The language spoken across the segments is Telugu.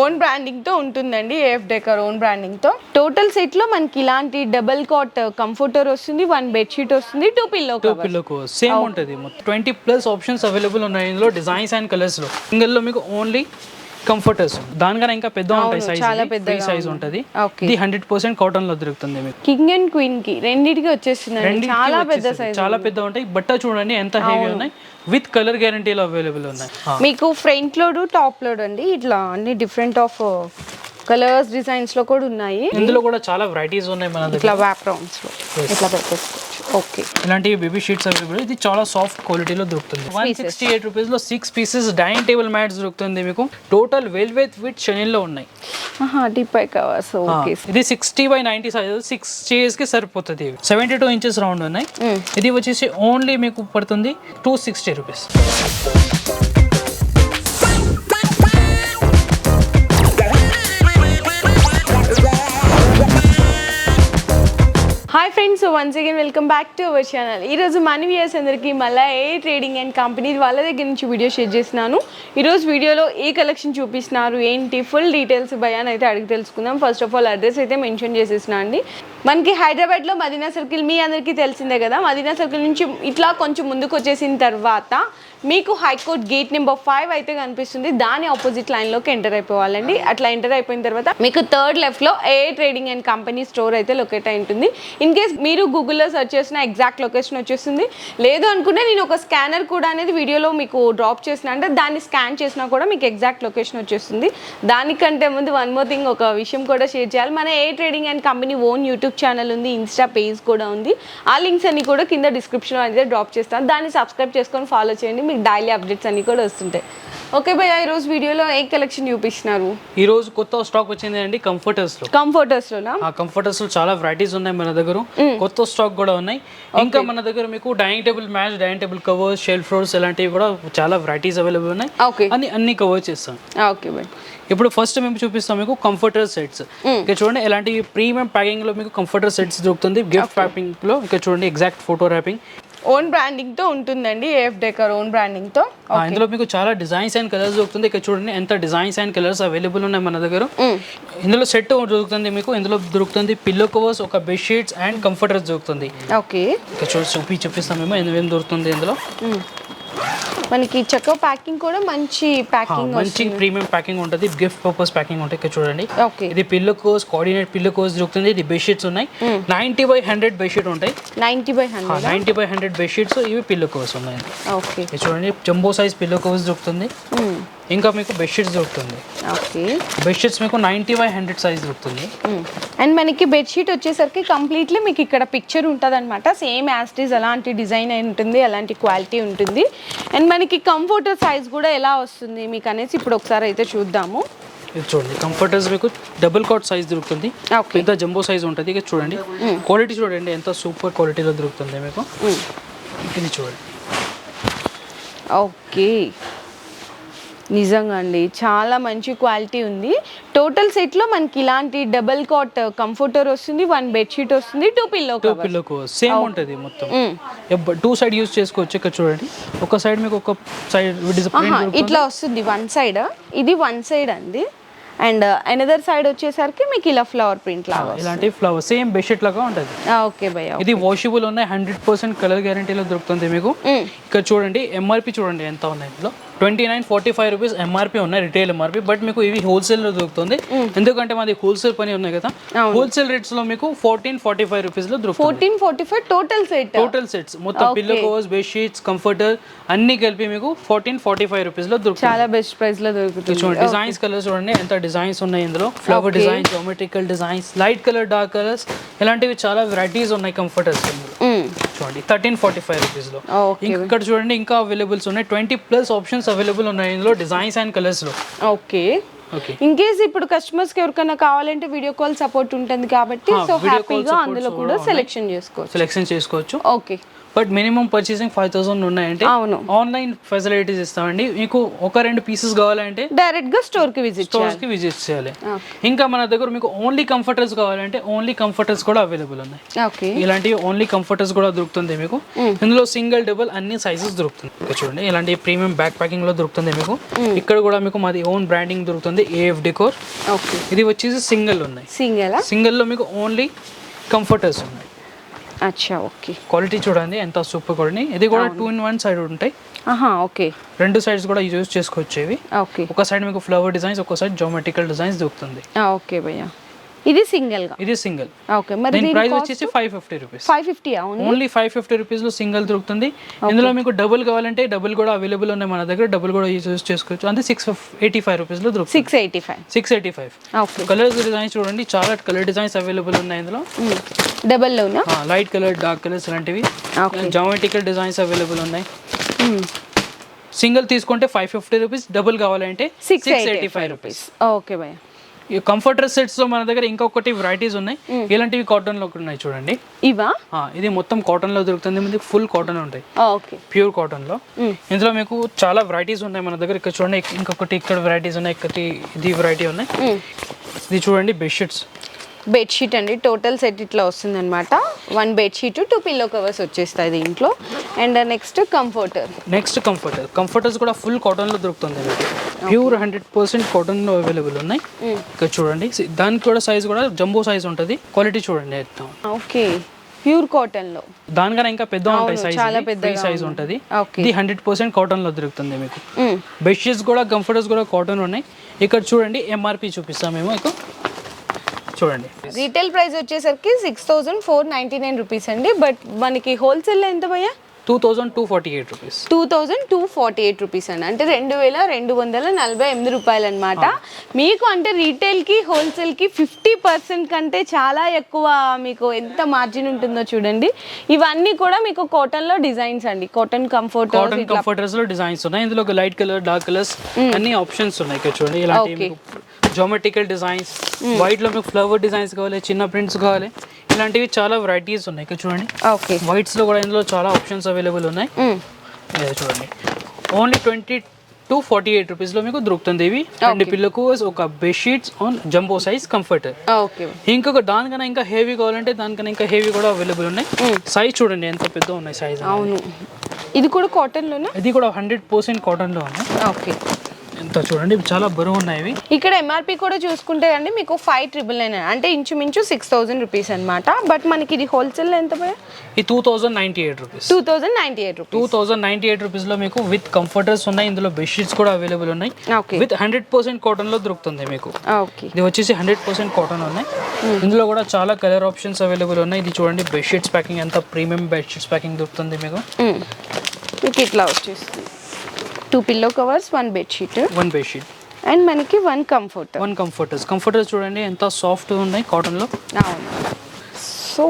ఓన్ బ్రాండింగ్తో ఉంటుందండి ఏఎఫ్ డెకర్ ఓన్ బ్రాండింగ్తో. టోటల్ సెట్లో మనకి ఇలాంటి డబుల్ కాట్ కంఫర్టర్ వస్తుంది వన్ బెడ్షీట్ వస్తుంది టూ పిల్లో టూ పిల్లకు సేమ్ ఉంటుంది. ట్వంటీ ప్లస్ ఆప్షన్స్ అవైలబుల్ ఉన్నాయి ఇందులో డిజైన్స్ అండ్ కలర్స్లో. సింగిల్లో మీకు ఓన్లీ కంఫర్టర్స్ దానికన్నా ఇంకా పెద్ద ఉంటాయి సైజ్ చాలా ఫ్రీ పెద్దగా సైజ్ ఉంటుంది. ఇది హండ్రెడ్ పర్సెంట్ కాటన్లో దొరుకుతుంది మీకు. కింగ్ అండ్ క్వీన్కి రెండింటికి రెండింటికి చాలా పెద్ద. సైజ్ చాలా పెద్ద ఉంటాయి. బట్ట చూడండి ఎంత హెవీ ఉన్నాయి. విత్ కలర్ గ్యారంటీలో అవైలబుల్ ఉన్నాయి. మీకు ఫ్రంట్ లోడ్ టాప్ లోడ్ అండి. ఇట్లా అన్ని డిఫరెంట్ ఆఫ్ కలర్స్ డిజైన్స్లో కూడా ఉన్నాయి. ఇందులో కూడా చాలా వెరైటీస్ ఉన్నాయి మన దగ్గర. ఇట్లా వ్యాప్ రౌండ్స్లో ఇట్లా పెట్టేసుకోవచ్చు. ఓకే ఇలాంటి బేబీ షీట్స్ అవైలబుల్ ఇది చాలా సాఫ్ట్ క్వాలిటీలో దొరుకుతుంది. వన్ సిక్స్టీ ఎయిట్ రూపీస్లో six pieces dining table mats దొరుకుతుంది మీకు. టోటల్ వెల్వెత్ విత్ షనిల్లో ఉన్నాయి డిపై కవర్స్ ఓకే ఇది sixty by ninety size six చైర్స్కి సరిపోతుంది సెవెంటీ టూ ఇంచెస్ రౌండ్ ఉన్నాయి. ఇది వచ్చేసి ఓన్లీ మీకు పడుతుంది two sixty rupees hi friends once again welcome back to our channel ఈరోజు మన వ్యూయర్స్ అందరికీ మళ్ళీ ఏ ట్రేడింగ్ అండ్ కంపెనీ వాళ్ళ దగ్గర నుంచి వీడియో షేర్ చేసినాను ఈరోజు వీడియోలో ఏ కలెక్షన్ చూపిస్తున్నారు? ఏంటి? ఫుల్ డీటెయిల్స్ భయాన్ అయితే అడిగి తెలుసుకుందాం. ఫస్ట్ ఆఫ్ ఆల్ అడ్రస్ అయితే మెన్షన్ చేసేసిన అండి. మనకి హైదరాబాద్లో మదీనా సర్కిల్ మీ అందరికీ తెలిసిందే కదా. మదీనా సర్కిల్ నుంచి ఇట్లా కొంచెం ముందుకు వచ్చేసిన తర్వాత మీకు హైకోర్ట్ గేట్ నెంబర్ ఫైవ్ అయితే కనిపిస్తుంది. దాని ఆపోజిట్ లైన్లోకి ఎంటర్ అయిపోవాలండి. అట్లా ఎంటర్ అయిపోయిన తర్వాత మీకు థర్డ్ లెఫ్ట్లో A trading and company store అయితే లొకేట్ అయి ఉంటుంది. ఇన్ కేస్ మీరు గూగుల్లో సెర్చ్ చేసిన ఎగ్జాక్ట్ లొకేషన్ వచ్చేస్తుంది లేదు అనుకుంటే నేను ఒక స్కానర్ కూడా అనేది వీడియోలో మీకు డ్రాప్ చేసిన అంటే దాన్ని స్కాన్ చేసినా కూడా మీకు ఎగ్జాక్ట్ లొకేషన్ వచ్చేస్తుంది. దానికంటే ముందు వన్ మోర్ థింగ్ ఒక విషయం కూడా షేర్ చేయాలి. మన A trading and company own YouTube channel ఉంది ఇన్స్టా పేజ్ కూడా ఉంది. ఆ లింక్స్ అన్ని కూడా కింద డిస్క్రిప్షన్ అనేది డ్రాప్ చేస్తాను. దాన్ని సబ్స్క్రైబ్ చేసుకొని ఫాలో చేయండి. మీకు డైలీ అప్డేట్స్ అన్ని కూడా వస్తుంటాయి. ఓకే భయ్య ఈరోజు వీడియోలో ఏ కలెక్షన్ చూపిస్తున్నారు? ఈ రోజు కొత్త స్టాక్ వచ్చింది అండి కంఫర్టర్స్లో. కంఫర్టర్స్లోనా ఆ కంఫర్టర్స్లో చాలా వెరైటీస్ ఉన్నాయి మన దగ్గర. కొత్త స్టాక్ కూడా ఉన్నాయి. ఇంకా మన దగ్గర మీకు dining table match dining table covers shelf floors ఇలాంటివి కూడా చాలా వెరైటీస్ అవైలబుల్ ఉన్నాయి. ఓకే. అన్ని అన్ని కవర్ చేస్తాం. ఓకే భయ్ ఇప్పుడు ఫస్ట్ మేము చూపిస్తాం మీకు కంఫర్టర్ సెట్స్ ఇక్కడ చూడండి ఇలాంటి ప్రీమియం ప్యాకింగ్లో మీకు కంఫర్టర్ సెట్స్ దొరుకుతుంది. గిఫ్ట్ ర్యాపింగ్లో ఇక్కడ చూడండి ఎగ్జాక్ట్ ఫోటో ర్యాపింగ్ ఓన్ బ్రాండింగ్తో ఉంటుందండి ఏఎఫ్ డెకర్ ఓన్ బ్రాండింగ్తో. ఇందులో మీకు చాలా డిజైన్స్ అండ్ కలర్స్ దొరుకుతుంది. ఇక్కడ చూడండి ఎంత డిజైన్స్ అండ్ కలర్స్ అవైలబుల్ ఉన్నాయి మన దగ్గర. ఇందులో సెట్ దొరుకుతుంది మీకు. ఇందులో దొరుకుతుంది పిల్లో కవర్స్ ఒక బెడ్షీట్స్ అండ్ కంఫర్టర్స్ దొరుకుతుంది. ఓకే ఇక్కడ చూసి చూపి చూపిస్తాం మేము ఏం దొరుకుతుంది ఇందులో. మనకి చెక్క ప్యాకింగ్ కూడా మంచి ప్యాకింగ్ మంచి ప్రీమియం ప్యాకింగ్ ఉంటుంది. గిఫ్ట్ పర్పస్ ప్యాకింగ్ ఉంటుంది ఇక్కడ చూడండి. ఓకే ఇది pillow covers coordinate pillow covers దొరుకుతుంది. ఇది బెడ్షీట్స్ ఉన్నాయి. నైంటీ బై హండ్రెడ్ బెడ్షీట్ ఉంటాయి. Ninety by hundred ninety by hundred bedsheets ఇవి పిల్లో కవర్స్ ఉన్నాయి. ఓకే చూడండి జంబో సైజ్ పిల్లో కవర్స్ దొరుకుతుంది. ఇంకా మీకు బెడ్షీట్స్ దొరుకుతుంది. ఓకే. బెడ్షీట్స్ మీకు నైంటీ బై హండ్రెడ్ సైజ్ దొరుకుతుంది. అండ్ మనకి బెడ్షీట్ వచ్చేసరికి కంప్లీట్లీ మీకు ఇక్కడ పిక్చర్ ఉంటుంది అనమాట సేమ్ యాస్టీస్ అలాంటి డిజైన్ అయి ఉంటుంది అలాంటి క్వాలిటీ ఉంటుంది. అండ్ మనకి కంఫర్టర్ సైజ్ కూడా ఎలా వస్తుంది మీకు అనేసి ఇప్పుడు ఒకసారి అయితే చూద్దాము. ఇది చూడండి కంఫర్టర్స్ మీకు డబుల్ కాట్ సైజ్ దొరుకుతుంది. ఓకే. పెద్ద జంబో సైజ్ ఉంటుంది. ఇక చూడండి క్వాలిటీ చూడండి ఎంత సూపర్ క్వాలిటీలో దొరుకుతుంది మీకు. ఇది చూడండి. ఓకే. నిజంగా అండి. చాలా మంచి క్వాలిటీ ఉంది. టోటల్ సెట్లో మనకి ఇలాంటి డబల్ కాట్ కంఫర్టర్ వస్తుంది వన్ బెడ్షీట్ వస్తుంది two pillow two pillow same ఉంటుంది మొత్తం. టూ సైడ్ యూస్ చేసుకోవచ్చు ఇక్కడ చూడండి. ఒక సైడ్ మీకు ఒక సైడ్ ఇట్లా వస్తుంది వన్ సైడ్? ఇది వన్ సైడ్ అండి. అండ్ అనదర్ సైడ్ వచ్చేసరికి మీకు ఇలా ఫ్లవర్ ప్రింట్ లాగా ఇలాంటి ఫ్లవర్ సేమ్ బెడ్షీట్ లాగా ఉంటుంది. ఓకే భయ్య ఇది వాషబుల్ ఉన్నాయి హండ్రెడ్ పర్సెంట్ కలర్ గ్యారంటీలో దొరుకుతుంది మీకు. ఇక్కడ చూడండి ఎంఆర్పి చూడండి ఎంత ఉన్నాయి ఇందులో. Twenty nine forty five rupees MRP ఉన్నాయి రిటైల్ ఎంఆర్పి బట్ మీకు ఇవి హోల్సేల్లో దొరుకుతుంది. ఎందుకంటే మాది హోల్సేల్ పని ఉన్నాయి కదా. హోల్సేల్ రేట్స్లో మీకు ఫోర్టీన్ ఫార్టీ ఫైవ్ రూపీస్లో దొరుకుతుంది. Fourteen forty five total set total sets మొత్తం pillow covers bed sheets comforter అన్ని కలిపి మీకు ఫోర్టీన్ ఫార్టీ ఫైవ్ రూపీస్లో దొరుకుతుంది. చాలా బెస్ట్ ప్రైస్లో దొరుకుతుంది. చూడండి డిజైన్స్ కలర్స్ చూడండి ఎంత డిజైన్స్ ఉన్నాయి ఇందులో. Flower designs geometrical designs light colour dark colours ఇలాంటివి చాలా వెరైటీస్ ఉన్నాయి కంఫర్టర్స్ ఇందులో. చూడండి థర్టీన్ ఫార్టీ ఫైవ్ రూపీస్లో ఓకే ఇక్కడ చూడండి ఇంకా అవైలబుల్స్ ఉన్నాయి. ట్వంటీ ప్లస్ ఆప్షన్స్ అవైలబుల్ ఉన్నాయి ఇందులో డిజైన్స్ అండ్ కలర్స్లో. ఓకే. ఓకే. ఇన్ కేస్ ఇప్పుడు కస్టమర్స్కి ఎవరికైనా కావాలంటే వీడియో కాల్ సపోర్ట్ ఉంటుంది కాబట్టి సో హ్యాపీగా అందులో కూడా సెలెక్షన్ చేసుకోవచ్చు. సెలెక్షన్ చేసుకోవచ్చు. Okay. But minimum purchasing five thousand ఉన్నాయంటే అవును. ఆన్లైన్ ఫెసిలిటీస్ ఇస్తామండి. మీకు ఒక రెండు పీసెస్ కావాలంటే డైరెక్ట్గా స్టోర్కి విజిట్ స్టోర్స్కి విజిట్ చేయాలి. ఇంకా మన దగ్గర మీకు ఓన్లీ కంఫర్టర్స్ కావాలంటే ఓన్లీ కంఫర్టర్స్ కూడా అవైలబుల్ ఉన్నాయి. ఓకే ఇలాంటి ఓన్లీ కంఫర్టర్స్ కూడా దొరుకుతుంది మీకు. ఇందులో సింగిల్ డబుల్ అన్ని సైజెస్ దొరుకుతుంది. చూడండి ఇలాంటి ప్రీమియం బ్యాక్ ప్యాకింగ్లో దొరుకుతుంది మీకు. ఇక్కడ కూడా మీకు మాది ఓన్ బ్రాండింగ్ దొరుకుతుంది ఏఎఫ్ డెకోర్ ఓకే ఇది వచ్చేసి సింగిల్ ఉన్నాయి. సింగలా సింగిల్లో మీకు ఓన్లీ కంఫర్టర్స్ ఉన్నాయి. అచ్చా ఓకే. క్వాలిటీ చూడండి ఎంత సూపర్ క్వాలిటీ. ఇది కూడా టూ ఇన్ వన్ సైడ్ ఉంటాయి. ఆహా ఓకే. రెండు సైడ్స్ కూడా యూజ్ చేసుకోవచ్చు ఇవి. ఓకే. ఒక సైడ్ మీకు ఫ్లవర్ డిజైన్స్ ఒక సైడ్ జోమెట్రికల్ డిజైన్స్ దొరుకుతుంది. ఓకే భయ్యా. ఇది సింగిల్గా ఇది సింగిల్ ఓకే మరి దీని ప్రైస్ వచ్చేసి five fifty rupees five fifty అవును ఓన్లీ ఫైవ్ ఫిఫ్టీ రూపీస్లో సింగిల్ దొరుకుతుంది. ఇందులో మీకు డబుల్ కావాలంటే డబుల్ కూడా అవైలబుల్ ఉన్నాయి మన దగ్గర. డబుల్ కూడా యూజ్ చేసుకోవచ్చు. అంటే సిక్స్ ఎయిటీ ఫైవ్ రూపీస్లో దొరుకుతుంది. Six eighty five six eighty five okay colours designs చూడండి. చాలా కలర్ డిజైన్స్ అవైలబుల్ ఉన్నాయి ఇందులో. డబల్లోనా లైట్ కలర్ డార్క్ కలర్స్ లాంటివి ఓకే జామెట్రికల్ డిజైన్స్ అవైలబుల్ ఉన్నాయి. సింగిల్ తీసుకుంటే ఫైవ్ ఫిఫ్టీ రూపీస్ డబుల్ కావాలంటే six six eighty five rupees okay భయ్యా ఈ కంఫర్టర్ సెట్స్లో మన దగ్గర ఇంకొకటి వెరైటీస్ ఉన్నాయి. ఇలాంటివి కాటన్లో ఉన్నాయి చూడండి. ఇవా? ఇది మొత్తం కాటన్లో దొరుకుతుంది. మీకు ఫుల్ కాటన్ ఉంటాయి. ప్యూర్ కాటన్లో. ఇందులో మీకు చాలా వెరైటీస్ ఉన్నాయి మన దగ్గర. ఇక్కడ చూడండి ఇక్- ఇంకొకటి ఇక్కడ వెరైటీస్ ఉన్నాయి ఒకటి ఇది వెరైటీ ఉన్నాయి. ఇది చూడండి బెడ్షీట్స్ బెడ్షీట్ అండి. టోటల్ సెట్ ఇట్లా వస్తుంది అనమాట one bedsheet two pillow covers వచ్చేస్తాయి దీంట్లో. And next comforter next comforter comforters కూడా ఫుల్ కాటన్లో దొరుకుతుంది మీకు ప్యూర్ హండ్రెడ్ పర్సెంట్ కాటన్లో అవైలబుల్ ఉన్నాయి. ఇక్కడ చూడండి. దానికి కూడా సైజ్ కూడా జంబో సైజ్ ఉంటుంది. క్వాలిటీ చూడండి ఎత్తాం ఓకే ప్యూర్ కాటన్లో దానికన్నా ఇంకా పెద్ద ఉంటాయి సైజ్ చాలా ఫ్రీ పెద్దగా సైజ్ ఉంటుంది. ఇది హండ్రెడ్ పర్సెంట్ కాటన్లో దొరుకుతుంది మీకు. బెడ్షీట్స్ కూడా కంఫర్టర్స్ కూడా కాటన్ ఉన్నాయి. ఇక్కడ చూడండి ఎంఆర్పి చూపిస్తాం మేము మీకు. చూడండి. రీటైల్ ప్రైస్ వచ్చేసరికి six thousand four ninety nine rupees అండి. బట్ మనకి హోల్సేల్లో ఎంత భయ్యా? Two thousand two forty eight rupees two thousand two forty eight rupees అండి. అంటే రెండు వేల రెండు వందల నలభై ఎనిమిది రూపాయలు అనమాట మీకు అంటే రీటైల్కి హోల్సేల్కి ఫిఫ్టీ పర్సెంట్ కంటే చాలా ఎక్కువ మీకు ఎంత మార్జిన్ ఉంటుందో చూడండి. ఇవన్నీ కూడా మీకు కాటన్లో డిజైన్స్ అండి. కాటన్ కంఫర్ట్ కాటన్ కంఫర్టర్స్లో డిజైన్స్ ఉన్నాయి. ఇందులో లైట్ కలర్ డార్క్ కలర్స్ అన్ని ఆప్షన్స్ ఉన్నాయి. ఇక్కడ చూడండి ఇలాంటి జోమెట్రికల్ డిజైన్స్ వైట్లో మీకు ఫ్లవర్ డిజైన్స్ కావాలి చిన్న ప్రింట్స్ కావాలి ఇలాంటివి చాలా వెరైటీస్ ఉన్నాయి. ఇక్కడ చూడండి. ఓకే. వైట్స్లో కూడా ఇందులో చాలా ఆప్షన్స్ అవైలబుల్ ఉన్నాయి. ఇదే చూడండి. Only twenty two forty eight రూపీస్లో మీకు దొరుకుతుంది ఇవి. రెండు పిల్లకు ఒక bedsheets and jumbo size comforter okay. ఇంకొక దానికన్నా ఇంకా హెవీ కావాలంటే దానికన్నా ఇంకా హెవీ కూడా అవైలబుల్ ఉన్నాయి. సైజ్ చూడండి ఎంత పెద్ద ఉన్నాయి సైజ్ అవును. ఇది కూడా కాటన్లోనా ఇది కూడా హండ్రెడ్ పర్సెంట్ కాటన్లో ఉన్నాయి ఓకే. ఎంత చూడండి. ఇవి చాలా బరువు ఉన్నాయి ఇవి. ఇక్కడ ఎంఆర్పి కూడా చూసుకుంటే అండి మీకు ఫైవ్ ట్రిపుల్ నైన్ అంటే ఇంచుమించు సిక్స్ థౌసండ్ రూపీస్ అనమాట బట్ మనకి ఇది హోల్సేల్ ఎంత ఈ two thousand ninety eight rupees two thousand ninety eight rupees two ninety eight రూపీస్లో మీకు విత్ కంఫర్టర్స్ ఉన్నాయి. ఇందులో బెడ్షీట్స్ కూడా అవైలబుల్ ఉన్నాయి. ఓకే విత్ హండ్రెడ్ పర్సెంట్ కాటన్లో దొరుకుతుంది మీకు. ఓకే ఇది వచ్చేసి హండ్రెడ్ పర్సెంట్ కాటన్ ఉన్నాయి. ఇందులో కూడా చాలా కలర్ ఆప్షన్స్ అవైలబుల్ ఉన్నాయి. ఇది చూడండి బెడ్షీట్స్ ప్యాకింగ్ ఎంత ప్రీమియం బెడ్షీట్స్ ప్యాకింగ్ దొరుకుతుంది మీకు. మీకు ఇట్లా వచ్చేస్తుంది two pillow covers one bedsheet one bedsheet and మనకి one comfort one comforters comforters చూడండి ఎంత సాఫ్ట్ ఉన్నాయి కాటన్లో అవును. సో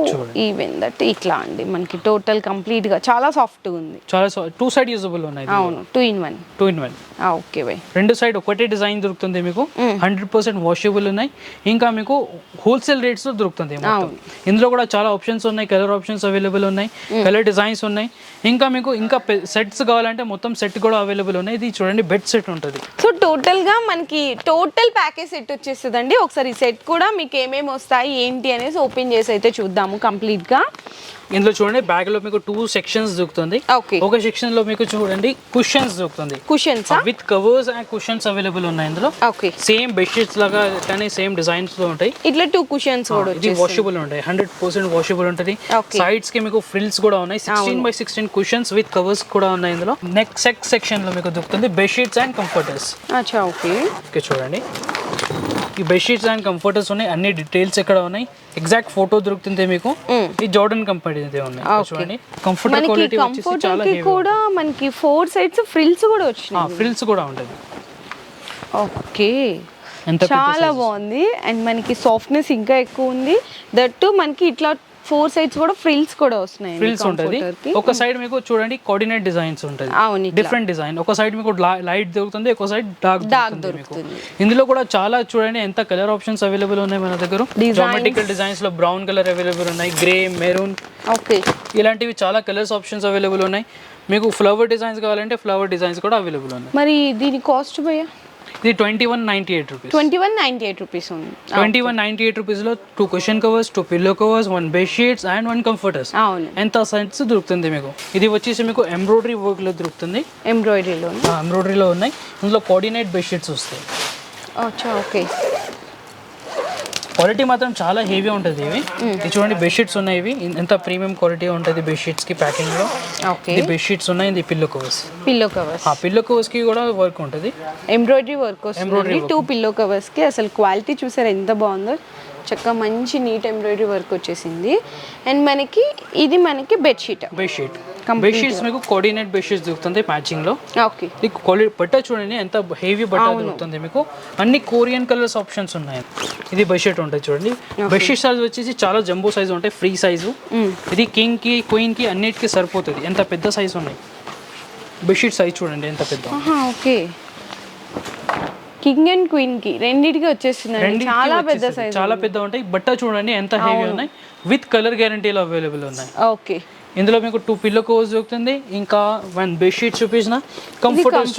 ఈవెన్ దట్ ఇట్లా అండి. మనకి టోటల్ కంప్లీట్గా చాలా సాఫ్ట్గా ఉంది. చాలా టూ సైడ్ యూజబుల్ ఉన్నాయి అవును two in one two in one okay by రెండు సైడ్ ఒకటే డిజైన్ దొరుకుతుంది మీకు. హండ్రెడ్ పర్సెంట్ వాషబుల్ ఉన్నాయి. ఇంకా మీకు హోల్సేల్ రేట్స్ దొరుకుతుంది. ఇందులో కూడా చాలా ఆప్షన్స్ ఉన్నాయి కలర్ ఆప్షన్స్ అవైలబుల్ ఉన్నాయి కలర్ డిజైన్స్ ఉన్నాయి. ఇంకా మీకు ఇంకా సెట్స్ కావాలంటే మొత్తం సెట్ కూడా అవైలబుల్ ఉన్నాయి. ఇది చూడండి బెడ్ సెట్ ఉంటుంది. సో టోటల్గా మనకి టోటల్ ప్యాకేజ్ సెట్ వచ్చేస్తుందండి. ఒకసారి సెట్ కూడా మీకు ఏమేమి వస్తాయి ఏంటి అనేసి ఓపెన్ చేసి అయితే చూద్దాము కంప్లీట్గా ఇందులో చూడండి బ్యాగ్లో మీకు టూ సెక్షన్స్ దొరుకుతుంది. ఒక సెక్షన్లో మీకు చూడండి కుషన్స్ దొరుకుతుంది. Cushions with covers and cushions available ఉన్నాయి ఇందులో. సేమ్ బెడ్షీట్స్ లాగా కానీ సేమ్ డిజైన్స్లో ఉంటాయి. ఇట్లా టూ కుషన్స్ కూడా ఇది వాషబుల్ ఉంటాయి. హండ్రెడ్ పర్సెంట్ వాషబుల్ ఉంటుంది. సైడ్స్కి మీకు ఫ్రిల్స్ కూడా ఉన్నాయి. Sixteen by sixteen cushions with covers కూడా ఉన్నాయి ఇందులో. నెక్స్ట్ సెక్ సెక్షన్లో మీకు దొరుకుతుంది bedsheets and comforters okay okay చూడండి. ఈ బెడ్షీట్స్ అండ్ కంఫర్టర్స్ ఉన్నాయి. అన్ని డీటెయిల్స్ ఇక్కడ ఉన్నాయి? ఎగ్జాక్ట్ ఫోటో దొరుకుతుంది మీకు. ఈ జార్డన్ కంపెనీ ఉన్నాయి. ఇక్కడ చూడండి కంఫర్టర్ మనకి క్వాలిటీ వచ్చేసి కంఫర్టర్ చాలా కి కూడా మనకి ఫోర్ సైడ్స్ ఫ్రిల్స్ కూడా వచ్చినాయి. ఫ్రిల్స్ కూడా ఉంటుంది. ఓకే. చాలా బాగుంది. అండ్ మనకి సాఫ్ట్నెస్ ఇంకా ఎక్కువ ఉంది. దట్టు మనకి ఇట్లా ఫోర్ సైడ్స్ కూడా ఫ్రిల్స్ కూడా వస్తున్నాయి ఫ్రిల్స్ ఉంటుంది. ఒక సైడ్ మీకు చూడండి కోఆర్డినేట్ డిజైన్స్ ఉంటుంది. అవును. డిఫరెంట్ డిజైన్ ఒక సైడ్ మీకు లైట్ దొరుకుతుంది ఒక సైడ్ డార్క్ Dark దొరుకుతుంది. ఇందులో కూడా చాలా చూడండి ఎంత కలర్ ఆప్షన్స్ అవైలబుల్ ఉన్నాయి మన దగ్గర. జామెట్రికల్ డిజైన్స్లో బ్రౌన్ కలర్ అవైలబుల్ ఉన్నాయి గ్రే మెరూన్ ఓకే ఇలాంటివి చాలా కలర్స్ ఆప్షన్స్ అవైలబుల్ ఉన్నాయి. మీకు ఫ్లవర్ డిజైన్స్ కావాలంటే ఫ్లవర్ డిజైన్స్ కూడా అవైలబుల్ ఉన్నాయి. మరి దీని కాస్ట్ భయ్యా? ఇది twenty one ninety eight rupees twenty one ninety eight rupees ఉంది ట్వంటీ వన్ నైన్టీ ఎయిట్ రూపీస్లో two question covers two pillow covers one bed sheets and one comforters అవును. ఎంత సెట్స్ దొరుకుతుంది మీకు? ఇది వచ్చేసి మీకు ఎంబ్రాయిడరీ వర్క్లో దొరుకుతుంది. ఎంబ్రాయిడరీలో ఎంబ్రాయిడరీలో ఉన్నాయి. ఇందులో కోఆర్డినేట్ బెడ్షీట్స్ వస్తాయి. అచ్చా ఓకే. క్వాలిటీ మాత్రం చాలా హెవీ ఉంటుంది ఇవి. ఇది చూడండి బెడ్షీట్స్ ఉన్నాయి ఇవి. ఎంత ప్రీమియం క్వాలిటీ ఉంటుంది బెడ్షీట్స్కి ప్యాకింగ్లో. ఓకే. ఇది బెడ్షీట్స్ ఉన్నాయి ఇది పిల్లో కవర్స్ పిల్లో కవర్స్ ఆ పిల్లో కవర్స్కి కూడా వర్క్ ఉంటుంది. ఎంబ్రాయిడరీ వర్క్ వస్తుంది. టూ పిల్లో కవర్స్కి అసలు క్వాలిటీ చూసారు ఎంత బాగుందో. చక్కగా మంచి నీట్ ఎంబ్రాయిడరీ వర్క్ వచ్చేసింది. అండ్ మనకి ఇది మనకి బెడ్షీట్ బెడ్షీట్ బెడ్షీట్స్ మీకు కోఆర్డినేట్ బెడ్షీట్స్ దొరుకుతుంది మ్యాచింగ్లో. ఓకే ఈ క్వాలిటీ బట్ట చూడండి ఎంత హెవీ బట్ట దొరుకుతుంది మీకు. అన్ని కొరియన్ కలర్స్ ఆప్షన్స్ ఉన్నాయి. ఇది బెడ్షీట్ ఉంటుంది చూడండి. బెడ్షీట్ సైజ్ వచ్చేసి చాలా జంబో సైజ్ ఉంటాయి ఫ్రీ సైజు ఇది కింగ్కి క్వీన్కి అన్నిటికీ సరిపోతుంది. ఎంత పెద్ద సైజ్ ఉన్నాయి? బెడ్షీట్ సైజ్ చూడండి ఎంత పెద్ద. ఓకే కింగ్ అండ్ క్వీన్కి రెండింటికి రెండింటికి చాలా పెద్ద. సైజ్ చాలా పెద్ద ఉంటాయి. బట్ట చూడండి ఎంత హెవీ ఉన్నాయి. విత్ కలర్ గ్యారంటీలో అవైలబుల్ ఉన్నాయి. ఓకే ఇందులో మీకు టూ పిల్లో కవర్స్ దొరుకుతుంది. ఇంకా వన్ బెడ్షీట్ చూపించిన కంఫర్టర్స్?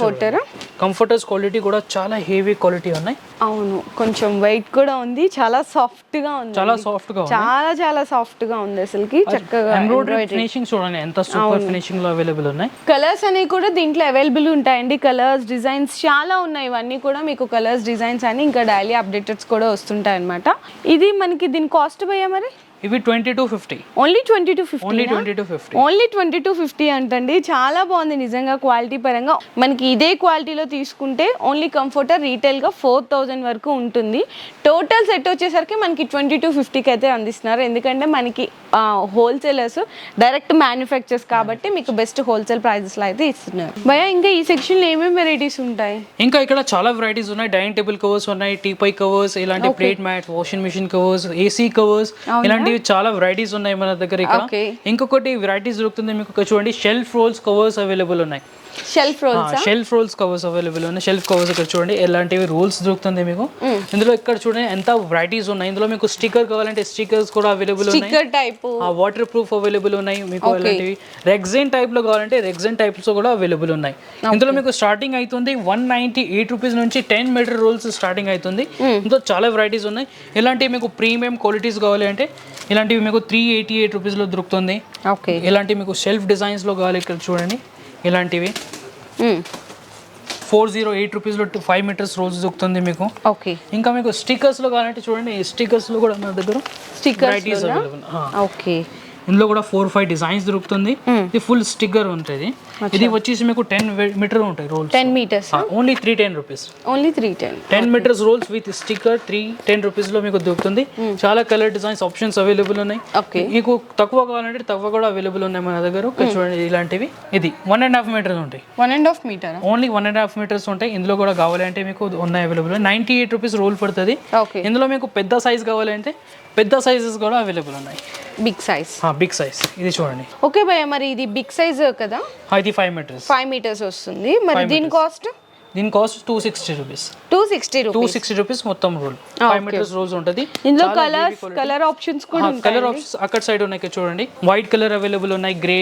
కంఫర్టర్స్ క్వాలిటీ కూడా చాలా హెవీ క్వాలిటీ ఉన్నాయి. అవును. కొంచెం వెయిట్ కూడా ఉంది. చాలా సాఫ్ట్గా ఉంది. చాలా సాఫ్ట్గా చాలా చాలా సాఫ్ట్గా ఉంది అసలుకి. చక్కగా ఎంబ్రాయిడరీ ఫినిషింగ్ చూడండి. ఎంత సూపర్ ఫినిషింగ్లో అవైలబుల్ ఉన్నాయి. కలర్స్ అనేవి కూడా దీంట్లో అవైలబుల్ ఉంటాయండి. కలర్స్ డిజైన్స్ చాలా ఉన్నాయి. ఇవన్నీ కూడా మీకు కలర్స్ డిజైన్స్ అని ఇంకా డైలీ అప్డేటెడ్స్ కూడా వస్తుంటాయి అనమాట ఇది మనకి దీని కాస్ట్ పోయా మరి? ఇవి twenty two fifty. Only twenty two fifty only twenty two fifty only twenty two fifty అంటండి. చాలా బాగుంది నిజంగా క్వాలిటీ పరంగా. మనకి ఇదే క్వాలిటీలో తీసుకుంటే ఓన్లీ కంఫర్టర్ రీటైల్గా ఫోర్ థౌజండ్ వరకు ఉంటుంది. టోటల్ సెట్ వచ్చేసరికి మనకి ట్వంటీ టు ఫిఫ్టీకి అయితే అందిస్తున్నారు. ఎందుకంటే మనకి హోల్సేలర్స్ డైరెక్ట్ మ్యానుఫ్యాక్చర్స్ కాబట్టి మీకు బెస్ట్ హోల్సేల్ ప్రైజెస్లో అయితే ఇస్తున్నారు. భయ ఇంకా ఈ సెక్షన్లో ఏమేమి వెరైటీస్ ఉంటాయి? ఇంకా ఇక్కడ చాలా వెరైటీస్ ఉన్నాయి. డైనింగ్ టేబుల్ కవర్స్ ఉన్నాయి టీపై కవర్స్ ఇలాంటి plate mat washing machine covers AC covers ఇలాంటివి చాలా వెరైటీస్ ఉన్నాయి మన దగ్గర ఇక్కడ. ఇంకొకటి వెరైటీస్ దొరుకుతుంది మీకు చూడండి షెల్ఫ్ రోల్స్ కవర్స్ అవైలబుల్ ఉన్నాయి shelf rolls shelf rolls covers available ఉన్నాయి. షెల్ఫ్ కవర్స్ ఇక్కడ చూడండి. ఎలాంటివి రోల్స్ దొరుకుతుంది మీకు? ఇందులో ఇక్కడ చూడండి ఎంత వెరైటీస్ ఉన్నాయి. ఇందులో మీకు స్టిక్కర్ కావాలంటే స్టిక్కర్స్ కూడా అవైలబుల్ ఉన్నాయి. టైప్ వాటర్ ప్రూఫ్ అవైలబుల్ ఉన్నాయి. మీకు అలాంటివి రెగ్జిన్ టైప్లో కావాలంటే రెగ్జిన్ టైప్స్ కూడా అవైలబుల్ ఉన్నాయి. ఇందులో మీకు స్టార్టింగ్ అవుతుంది వన్ నైన్టీ ఎయిట్ రూపీస్ నుంచి టెన్ మీటర్ రోల్స్ స్టార్టింగ్ అవుతుంది. ఇందులో చాలా వెరైటీస్ ఉన్నాయి. ఇలాంటివి మీకు ప్రీమియం క్వాలిటీస్ కావాలి అంటే ఇలాంటివి మీకు త్రీ ఎయిటీ ఎయిట్ రూపీస్లో దొరుకుతుంది. ఓకే ఇలాంటి మీకు సెల్ఫ్ డిజైన్స్లో కావాలి ఇక్కడ చూడండి. ఇలాంటివి? ఫోర్ జీరో ఎయిట్ రూపీస్లో ఫైవ్ మీటర్స్ రోల్స్ దొరుకుతుంది మీకు. ఓకే. ఇంకా మీకు స్టిక్కర్స్లో కావాలంటే చూడండి ఈ స్టిక్కర్స్లో కూడా మన దగ్గర స్టిక్కర్స్ ఓకే. ఇందులో కూడా ఫోర్ ఫైవ్ డిజైన్స్ దొరుకుతుంది. ఇది ఫుల్ స్టిక్కర్ ఉంటుంది. ఇది వచ్చేసి మీకు టెన్ మీటర్ ఉంటాయి rolls ten metres only three ten rupees only three ten ten metres rolls with sticker three ten రూపీస్లో మీకు దొరుకుతుంది. చాలా కలర్ డిజైన్స్ ఆప్షన్స్ అవైలబుల్ ఉన్నాయి. ఓకే మీకు తక్కువ కావాలంటే తక్కువ కూడా అవైలబుల్ ఉన్నాయి మన దగ్గర. ఇక్కడ చూడండి ఇలాంటివి. ఇది వన్ అండ్ హాఫ్ మీటర్స్ ఉంటాయి. One and half metre only one and half metres ఉంటాయి. ఇందులో కూడా కావాలంటే మీకు ఉన్నాయి available ninety eight rupees roll పడుతుంది ఇందులో మీకు పెద్ద సైజ్ కావాలంటే పెద్ద సైజెస్ కూడా అవైలబుల్ ఉన్నాయి. బిగ్ సైజ్ బిగ్ సైజ్ ఇది చూడండి. ఓకే భయ్య మరి ఇది బిగ్ సైజ్ కదా? ఇది ఫైవ్ మీటర్స్ ఫైవ్ మీటర్స్ వస్తుంది. మరి దీని కాస్ట్ దీని cost two sixty rupees two sixty two sixty rupees మొత్తం రోల్ ఫైవ్ మీటర్స్ రోల్స్ ఉంటుంది. ఇందులో కలర్స్ కలర్ ఆప్షన్స్ కూడా కలర్ ఆప్షన్స్ అక్కడ సైడ్ ఉన్నాయి చూడండి. వైట్ కలర్ అవైలబుల్ ఉన్నాయి. గ్రే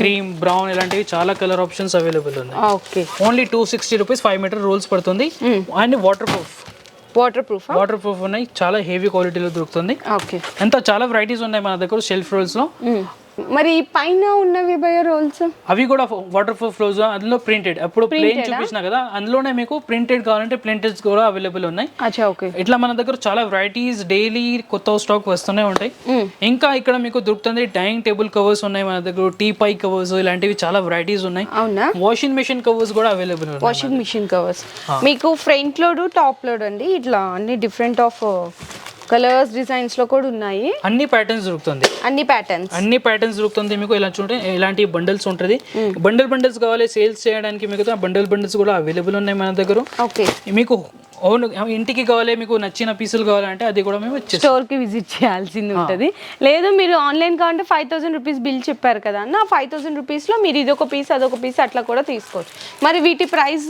క్రీమ్ బ్రౌన్ ఇలాంటివి చాలా కలర్ ఆప్షన్స్ అవైలబుల్ ఉన్నాయి. Okay only two sixty rupees five metre rolls పడుతుంది. And waterproof waterproof waterproof ఉన్నాయి. చాలా హెవీ క్వాలిటీలో దొరుకుతుంది. ఓకే ఎంత చాలా వెరైటీస్ ఉన్నాయి మన దగ్గర షెల్ఫ్ రోల్స్లో. మరి పైన ఉన్నవి భయ రోల్స్ అవి కూడా వాటర్ ప్రూఫ్ ఫ్లోస్ అందులో ప్రింటెడ్ అప్పుడు ప్లేన్ చూపించిన కదా? అందులోనే మీకు ప్రింటెడ్ కావాలంటే ప్రింటెడ్ కూడా అవైలబుల్ ఉన్నాయి. అచ్చా ఓకే ఇట్లా మన దగ్గర చాలా వెరైటీస్ డైలీ కొత్త స్టాక్ వస్తూనే ఉంటాయి. ఇంకా ఇక్కడ మీకు దొరుకుతుంది డైనింగ్ టేబుల్ కవర్స్ ఉన్నాయి మన దగ్గర టీ పై కవర్స్ ఇలాంటివి చాలా వెరైటీస్ ఉన్నాయి. అవునా? వాషింగ్ మెషిన్ కవర్స్ కూడా అవైలబుల్ ఉన్నాయి వాషింగ్ మిషన్ కవర్స్ మీకు ఫ్రంట్ లోడ్ టాప్ లోడ్ అండి? ఇట్లా అన్ని డిఫరెంట్ ఆఫ్ కలర్స్ డిజైన్స్లో కూడా ఉన్నాయి. అన్ని ప్యాటర్న్స్ దొరుకుతుంది. అన్ని ప్యాటర్న్స్ అన్ని ప్యాటర్న్స్ దొరుకుతుంది మీకు ఇలా చూడండి. ఇలాంటి బండిల్స్ ఉంటుంది. బండిల్ బండిల్స్ కావాలి సేల్స్ చేయడానికి మీకు బండిల్ బండిల్స్ కూడా అవైలబుల్ ఉన్నాయి మన దగ్గర. ఓకే. మీకు ఓన్ ఇంటికి కావాలి మీకు నచ్చిన పీసులు కావాలంటే అది కూడా మేము ఇచ్చేస్తాం. స్టోర్కి విజిట్ చేయాల్సింది ఉంటుంది. లేదు మీరు ఆన్లైన్ కావాలంటే ఫైవ్ థౌసండ్ రూపీస్ బిల్ చెప్పారు కదా అన్న ఫైవ్ థౌసండ్ రూపీస్లో మీరు ఇదొక పీస్ అదొక పీస్ అట్లా కూడా తీసుకోవచ్చు. మరి వీటి ప్రైస్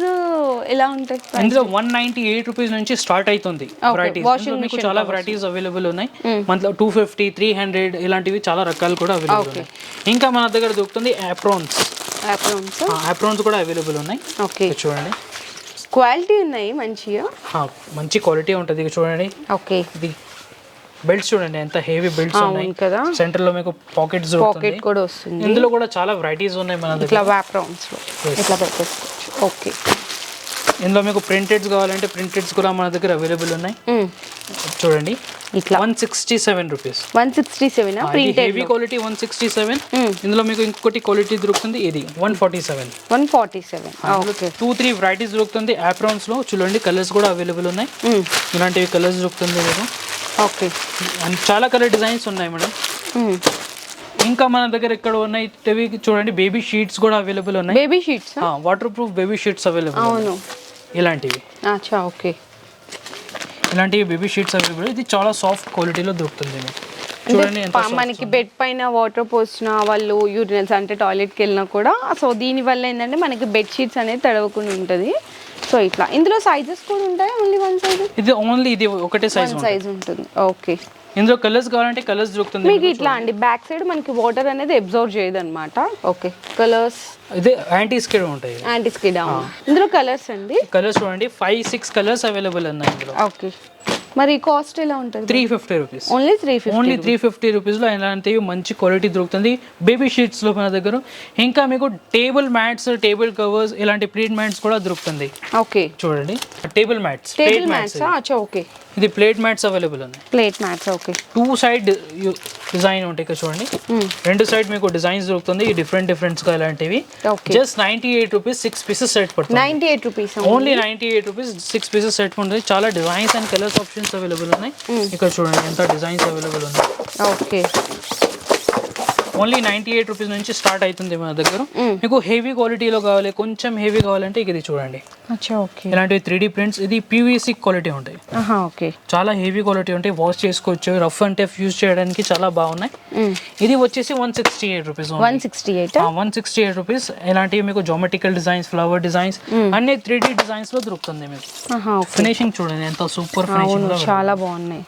ఎలా ఉంటాయి ఇందులో వన్ నైన్టీ ఎయిట్ రూపీస్ నుంచి స్టార్ట్ అవుతుంది వెరైటీస్ మీకు చాలా వెరైటీస్ అవైలబుల్ ఉన్నాయి. మనలో టూ ఫిఫ్టీ త్రీ హండ్రెడ్ ఇలాంటివి చాలా రకాలు కూడా అవైలబుల్ ఉన్నాయి. ఇంకా మన దగ్గర దొరుకుతుంది యాప్రోన్స్ యాప్రోన్స్ కూడా అవైలబుల్ ఉన్నాయి. ఓకే. చూడండి. క్వాలిటీ ఉన్నాయి మంచిగా. మంచి క్వాలిటీ ఉంటుంది చూడండి. ఓకే. ఇది బెల్ట్స్ చూడండి ఎంత హెవీ బెల్ట్స్ ఉన్నాయి. కదా. సెంటర్లో మీకు పాకెట్స్ పాకెట్ కూడా వస్తుంది. ఇందులో కూడా చాలా వెరైటీస్ ఉన్నాయి మన దగ్గర. ఇట్లా వ్యాప్ రౌండ్స్లో ఇట్లా పెట్టేసుకోవచ్చు. ఓకే. ఇందులో మీకు ప్రింటెడ్స్ కావాలంటే ప్రింటెడ్స్ కూడా మన దగ్గర అవైలబుల్ ఉన్నాయి. చూడండి. ఇట్లా. One sixty seven rupees. One sixty seven heavy quality one sixty seven. ఇందులో మీకు ఇంకొకటి క్వాలిటీ దొరుకుతుంది. ఇది one forty seven. One forty seven. Okay. Two three varieties దొరుకుతుంది. Aprons లో చూడండి కలర్స్ కూడా అవైలబుల్ ఉన్నాయి. ఇలాంటివి కలర్స్ దొరుకుతుంది మీకు. ఓకే. అండ్ చాలా కలర్ డిజైన్స్ ఉన్నాయి మేడం. ఇంకా మన దగ్గర ఇక్కడ ఉన్నాయి? చూడండి బేబీ షీట్స్ కూడా అవైలబుల్ ఉన్నాయి. Baby sheets waterproof baby sheets available అవును. ఇలాంటివి. అచ్చా ఓకే. ఇలాంటివి బేబీ షీట్స్ అవైలబుల్ ఇది చాలా సాఫ్ట్ క్వాలిటీలో దొరుకుతుంది మీకు చూడండి మనకి బెడ్ పైన వాటర్ పోసిన వాళ్ళు యూరినల్స్ అంటే టాయిలెట్కి వెళ్ళినా కూడా సో దీని వల్ల ఏంటంటే మనకి బెడ్ షీట్స్ అనేది తడవకుండా ఉంటుంది. సో ఇట్లా. ఇందులో సైజెస్ కూడా ఉంటాయి? ఓన్లీ వన్ సైజ్ ఇది ఓన్లీ ఇది ఒకటే సైజ్ సైజ్ ఉంటుంది. ఓకే ఇందులో కలర్స్ కావాలంటే కలర్స్ దొరుకుతుంది. మీకు ఇట్లా అండి బ్యాక్ సైడ్ మనకి వాటర్ అనేది అబ్జర్వ్ చేయదు అనమాట ఓకే. కలర్స్ ఇదే యాంటీ స్కిడ్ ఉంటాయి యాంటీ స్కిడ్ ఇందులో కలర్స్ అండి? కలర్స్ చూడండి ఫైవ్ సిక్స్ కలర్స్ అవైలబుల్ ఉన్నాయి ఇందులో. ఓకే. మరి కాస్ట్ ఎలా ఉంటుంది? Three fifty rupees only three fifty only three fifty రూపీస్లో ఇలాంటివి మంచి క్వాలిటీ దొరుకుతుంది. బేబీ షీట్స్లో మన దగ్గర. ఇంకా మీకు టేబుల్ మ్యాట్స్ టేబుల్ కవర్స్ ఇలాంటి ప్లేట్ మ్యాట్స్ కూడా దొరుకుతుంది. ఓకే. చూడండి. Table mats table mats mats అచ్చా ఓకే. ఇది ప్లేట్ మ్యాట్స్ అవైలబుల్ ఉన్నాయి. Plate mats okay. Two side design ఉంటాయి ఇక్కడ చూడండి. రెండు సైడ్ మీకు డిజైన్స్ దొరుకుతుంది ఈ డిఫరెంట్ డిఫరెంట్స్గా ఇలాంటివి. Just ninety eight rupees six pieces set పడుతుంది. Ninety eight rupees only ninety eight rupees six pieces set ఉంటుంది చాలా designs and colours options available ఉన్నాయి. ఇక్కడ చూడండి ఎంత డిజైన్స్ అవైలబుల్ ఉన్నాయి. Okay. Only ninety eight rupees నుంచి స్టార్ట్ అవుతుంది మన దగ్గర. మీకు హెవీ క్వాలిటీలో కావాలి కొంచెం హెవీ కావాలంటే ఇది చూడండి. ఇలాంటివి త్రీ ప్రింట్స్ ఇది పీవీసీ క్వాలిటీ ఉంటాయి. ఓకే. చాలా హెవీ క్వాలిటీ ఉంటాయి వాష్ చేసుకోవచ్చు రఫ్ అండ్ టఫ్ యూజ్ చేయడానికి చాలా బాగున్నాయి. ఇది వచ్చేసి one sixty eight rupees one sixty eight? One sixty eight rupees. ఇలాంటివి మీకు జోమెటికల్ డిజైన్స్ ఫ్లవర్ డిజైన్స్ అన్ని త్రీ డీ డిజైన్స్లో దొరుకుతుంది మీకు. ఫినిషింగ్ చూడండి ఎంత సూపర్ ఫినిషింగ్ చాలా బాగున్నాయి.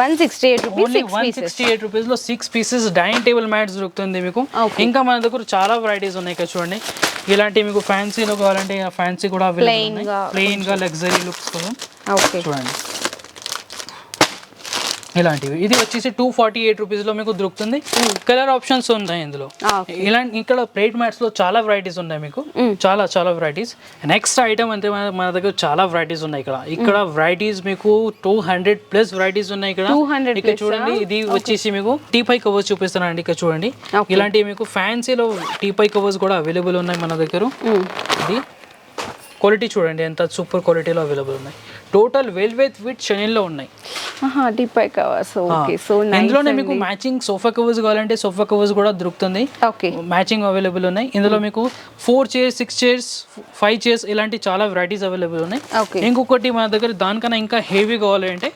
One sixty eight only one sixty eight రూపీస్లో six pieces dining table mats దొరుకుతుంది మీకు. ఇంకా మన దగ్గర చాలా వెరైటీస్ ఉన్నాయి ఇక్కడ చూడండి. ఇలాంటి మీకు ఫ్యాన్సీలో కావాలంటే ఫ్యాన్సీ కూడా ప్లెయిన్గా లగ్జరీ లుక్స్ చూడండి. ఇలాంటివి. ఇది వచ్చేసి టూ ఫార్టీ ఎయిట్ రూపీస్లో మీకు దొరుకుతుంది. కలర్ ఆప్షన్స్ ఉన్నాయి ఇందులో. ఇలాంటి ఇక్కడ ప్లేట్ మ్యాట్స్లో చాలా వెరైటీస్ ఉన్నాయి మీకు. చాలా చాలా వెరైటీస్ నెక్స్ట్ ఐటమ్ అంటే మన దగ్గర చాలా వెరైటీస్ ఉన్నాయి ఇక్కడ. ఇక్కడ వెరైటీస్ మీకు టూ హండ్రెడ్ ప్లస్ వెరైటీస్ ఉన్నాయి ఇక్కడ. 200 ఇక్కడ చూడండి ఇది వచ్చేసి మీకు టీ పై కవర్స్ చూపిస్తానండి ఇక్కడ చూడండి. ఇలాంటివి మీకు ఫ్యాన్సీలో టీ పై కవర్స్ కూడా అవైలబుల్ ఉన్నాయి మన దగ్గర. ఇది క్వాలిటీ చూడండి ఎంత సూపర్ క్వాలిటీలో అవైలబుల్ ఉన్నాయి. టోటల్ వెల్వెత్ విత్ షనిల్లో ఉన్నాయి. డిపై కవర్స్ ఓకే సో ఇందులోనే మీకు మ్యాచింగ్ సోఫా కవర్స్ కావాలంటే సోఫా కవర్స్ కూడా దొరుకుతుంది. ఓకే మ్యాచింగ్ అవైలబుల్ ఉన్నాయి. ఇందులో మీకు four chairs six chairs five chairs ఇలాంటి చాలా వెరైటీస్ అవైలబుల్ ఉన్నాయి. ఓకే ఇంకొకటి మన దగ్గర దానికన్నా ఇంకా హెవీ కావాలి అంటే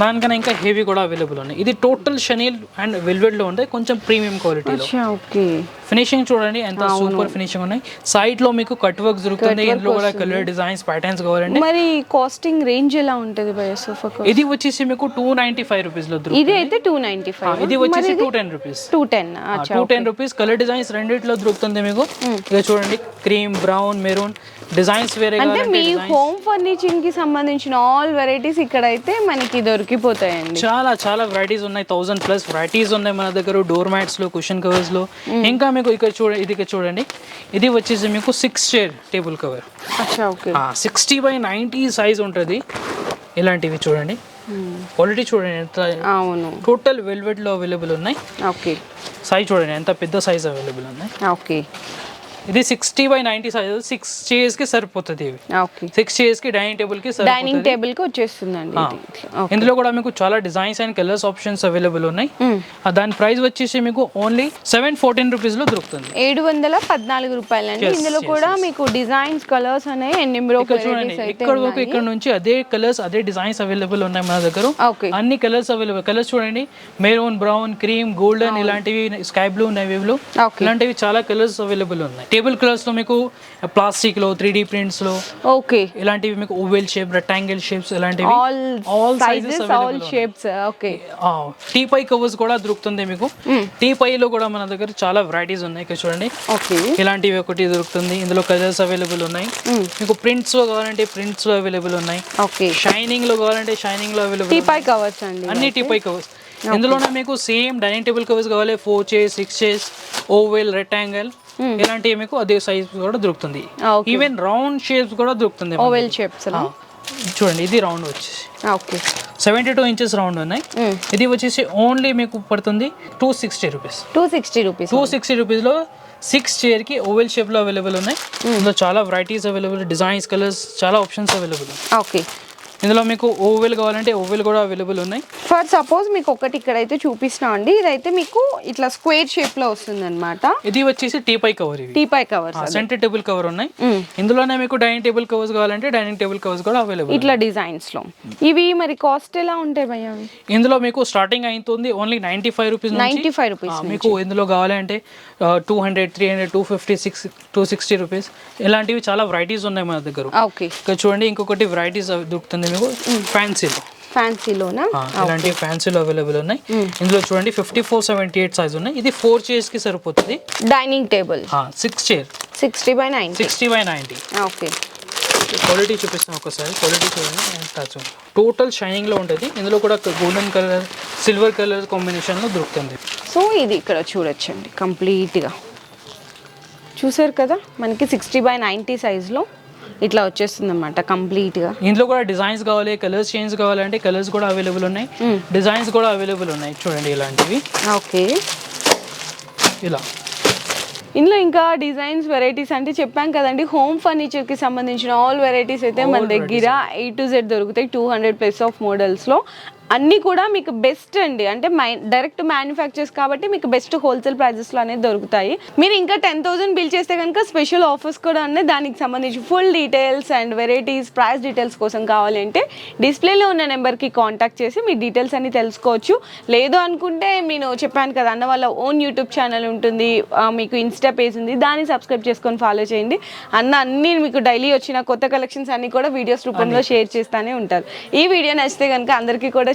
దానికన్నా ఇంకా హెవీ కూడా అవైలబుల్ ఉన్నాయి. ఇది టోటల్ షనీల్ అండ్ వెల్వెట్లో ఉంటాయి కొంచెం ప్రీమియం క్వాలిటీలో అచ్చా ఓకే ఫినిషింగ్ చూడండి ఎంత సూపర్ ఫినిషింగ్ ఉన్నాయి. సైడ్లో మీకు కట్ వర్క్ దొరుకుతుంది ఇందులో కూడా కలర్ డిజైన్స్ ప్యాటర్న్స్ కావాలంటే. మరి కాస్టింగ్ రేంజ్ ఎలా ఉంటుంది సోఫా ఇది వచ్చేసి మీకు టూ నైన్టీ ఫైవ్ రూపీస్లో దొరుకుతుంది. ఇది అయితే టూ నైన్టీ ఫైవ్ ఇది వచ్చేసి two ten rupees two ten two ten rupees colour designs రెండిట్లో దొరుకుతుంది మీకు. ఇక చూడండి క్రీమ్ బ్రౌన్ మెరూన్ డిజైన్స్ వేరే అంటే మీ. హోమ్ ఫర్నిచరింగ్కి సంబంధించిన ఆల్ వెరైటీస్ ఇక్కడ అయితే మనకి దొరికిపోతాయండి. చాలా చాలా వెరైటీస్ ఉన్నాయి. థౌసండ్ ప్లస్ వెరైటీస్ ఉన్నాయి మన దగ్గర. డోర్ మ్యాట్స్లో కుషన్ కవర్స్లో. ఇంకా మీకు ఇక్కడ చూడ ఇది చూడండి. ఇది వచ్చేసి మీకు six chair table cover sixty by ninety size ఉంటుంది. ఇలాంటివి చూడండి. క్వాలిటీ చూడండి ఎంత అవును. టోటల్ వెల్వెట్లో అవైలబుల్ ఉన్నాయి. ఓకే. సైజ్ చూడండి ఎంత పెద్ద సైజ్ అవైలబుల్ ఉన్నాయి. ఓకే. ఇది sixty by ninety size six చైర్స్కి సరిపోతుంది ఇవి. సిక్స్ చైర్స్కి డైనింగ్ టేబుల్కి డైనింగ్ టేబుల్కి వచ్చేస్తుందండి. ఓకే. ఇందులో కూడా మీకు చాలా designs and colours options available ఉన్నాయి. ఆ, దాని ప్రైస్ వచ్చేసి మీకు ఓన్లీ సెవెన్ ఫోర్టీన్ రూపీస్లో దొరుకుతుంది. ఏడు వందల పద్నాలుగు రూపాయలండి. ఇందులో కూడా మీకు డిజైన్స్ కలర్స్ అనేవి చూడండి ఇక్కడ వరకు ఇక్కడ నుంచి అదే కలర్స్ అదే డిజైన్స్ అవైలబుల్ ఉన్నాయి మన దగ్గర. అన్ని కలర్స్ అవైలబుల్ కలర్స్ చూడండి మెరూన్ బ్రౌన్ క్రీమ్ గోల్డెన్ ఇలాంటివి స్కై బ్లూ నేవీ బ్లూ ఇలాంటివి చాలా కలర్స్ అవైలబుల్ ఉన్నాయి. టేబుల్ కలర్స్లో మీకు ప్లాస్టిక్లో త్రీ డి ప్రింట్స్లో ఓకే. ఇలాంటివి మీకు ఓవెల్ షేప్ రెక్టాంగిల్ షేప్స్ ఇలాంటివి all sizes all. Shapes okay teapoy covers కూడా దొరుకుతుంది మీకు. టీ పైలో కూడా మన దగ్గర చాలా వెరైటీస్ ఉన్నాయి. ఇక్కడ చూడండి. ఓకే. ఇలాంటివి ఒకటి దొరుకుతుంది. ఇందులో కలర్స్ అవైలబుల్ ఉన్నాయి. మీకు ప్రింట్స్లో కావాలంటే ప్రింట్స్లో అవైలబుల్ ఉన్నాయి. ఓకే. షైనింగ్లో కావాలంటే షైనింగ్లో అవైలబుల్ టీపై కవర్స్ అండి అన్ని టీ పై కవర్స్ ఇందులోనే మీకు సేమ్ డైనింగ్ టేబుల్ కవర్స్ కావాలి. Four chairs six chairs oval rectangle ఇలాంటివి మీకు అదే సైజ్ కూడా దొరుకుతుంది. ఈవెన్ రౌండ్ షేప్స్ కూడా దొరుకుతుంది ఓవెల్ షేప్స్ దగ్గర. చూడండి ఇది రౌండ్ వచ్చేసి. Okay seventy two inches round ఉన్నాయి. ఇది వచ్చేసి ఓన్లీ మీకు పడుతుంది two sixty rupees two sixty rupees two sixty రూపీస్లో సిక్స్ చైర్కి ఓవెల్ షేప్లో అవైలబుల్ ఉన్నాయి. ఇందులో చాలా వెరైటీస్ అవైలబుల్ డిజైన్స్ కలర్స్ చాలా ఆప్షన్స్ అవైలబుల్ ఓకే ఇందులో మీకు ఓవెల్ కావాలంటే ఓవెల్ కూడా అవైలబుల్ ఉన్నాయి. ఫర్ సపోజ్ మీకు ఒకటి ఇక్కడైతే చూపిస్తున్నా అండి. ఇదైతే మీకు ఇట్లా స్క్వేర్ షేప్లో వస్తుంది అనమాట ఇది వచ్చేసి teapoy cover teapoy covers centre table cover ఉన్నాయి. ఇందులోనే మీకు డైనింగ్ టేబుల్ కవర్స్ కావాలంటే డైనింగ్ టేబుల్ కవర్స్ కూడా అవైలబుల్ ఇట్లా డిజైన్స్లో. ఇవి మరి కాస్ట్ ఎలా ఉంటాయి భయ్య? ఇందులో మీకు స్టార్టింగ్ అవుతుంది only ninety five rupees ninety five rupees మీకు ఇందులో కావాలంటే two hundred three hundred two fifty six two sixty rupees. ఇలాంటివి చాలా వెరైటీస్ ఉన్నాయి మన దగ్గర. ఓకే. ఇక్కడ చూడండి ఇంకొకటి వెరైటీస్ దొరుకుతుంది. మీకు ఫ్యాన్సీలో ఫ్యాన్సీలోనా ఇలాంటి ఫ్యాన్సీలో అవైలబుల్ ఉన్నాయి. ఇందులో చూడండి fifty four seventy eight size ఉన్నాయి. ఇది ఫోర్ చైర్స్కి సరిపోతుంది. Dining table six chair sixty by ninety sixty by ninety okay. Quality చూపిస్తాం ఒకసారి. క్వాలిటీ చూడండి. టోటల్ షైనింగ్లో ఉంటుంది. ఇందులో కూడా గోల్డెన్ కలర్ సిల్వర్ కలర్ కాంబినేషన్లో దొరుకుతుంది. సో ఇది ఇక్కడ చూడొచ్చండి కంప్లీట్గా చూసారు కదా? మనకి సిక్స్టీ బై నైంటీ సైజ్లో ఇట్లా వచ్చేస్తుంది అనమాట కంప్లీట్గా. ఇందులో కూడా డిజైన్స్ కావాలి కలర్స్ చేంజ్ కావాలంటే కలర్స్ కూడా అవైలబుల్ ఉన్నాయి. డిజైన్స్ కూడా అవైలబుల్ ఉన్నాయి. చూడండి ఇలాంటివి. ఓకే. ఇలా. ఇందులో ఇంకా డిజైన్స్ వెరైటీస్ అంటే చెప్పాం కదండి హోమ్ ఫర్నిచర్కి సంబంధించిన ఆల్ వెరైటీస్ అయితే మన దగ్గర ఏ టు జెడ్ దొరుకుతాయి టూ హండ్రెడ్ ప్లస్ ఆఫ్ మోడల్స్లో. అన్నీ కూడా మీకు బెస్ట్ అండి. అంటే మై డైరెక్ట్ మ్యానుఫ్యాక్చర్స్ కాబట్టి మీకు బెస్ట్ హోల్సేల్ ప్రైజెస్లో అనేది దొరుకుతాయి. మీరు ఇంకా టెన్ థౌసండ్ బిల్ చేస్తే కనుక స్పెషల్ ఆఫర్స్ కూడా ఉన్నాయి. దానికి సంబంధించి full details and varieties price details కోసం కావాలంటే డిస్ప్లేలో ఉన్న నెంబర్కి కాంటాక్ట్ చేసి మీ డీటెయిల్స్ అన్ని తెలుసుకోవచ్చు. లేదు అనుకుంటే నేను చెప్పాను కదా అన్న వాళ్ళ ఓన్ యూట్యూబ్ ఛానల్ ఉంటుంది మీకు ఇన్స్టా పేజ్ ఉంది దాన్ని సబ్స్క్రైబ్ చేసుకొని ఫాలో చేయండి. అన్న అన్ని మీకు డైలీ వచ్చిన కొత్త కలెక్షన్స్ అన్ని కూడా వీడియోస్ రూపంలో షేర్ చేస్తూనే ఉంటారు. ఈ వీడియో నచ్చితే కనుక అందరికీ కూడా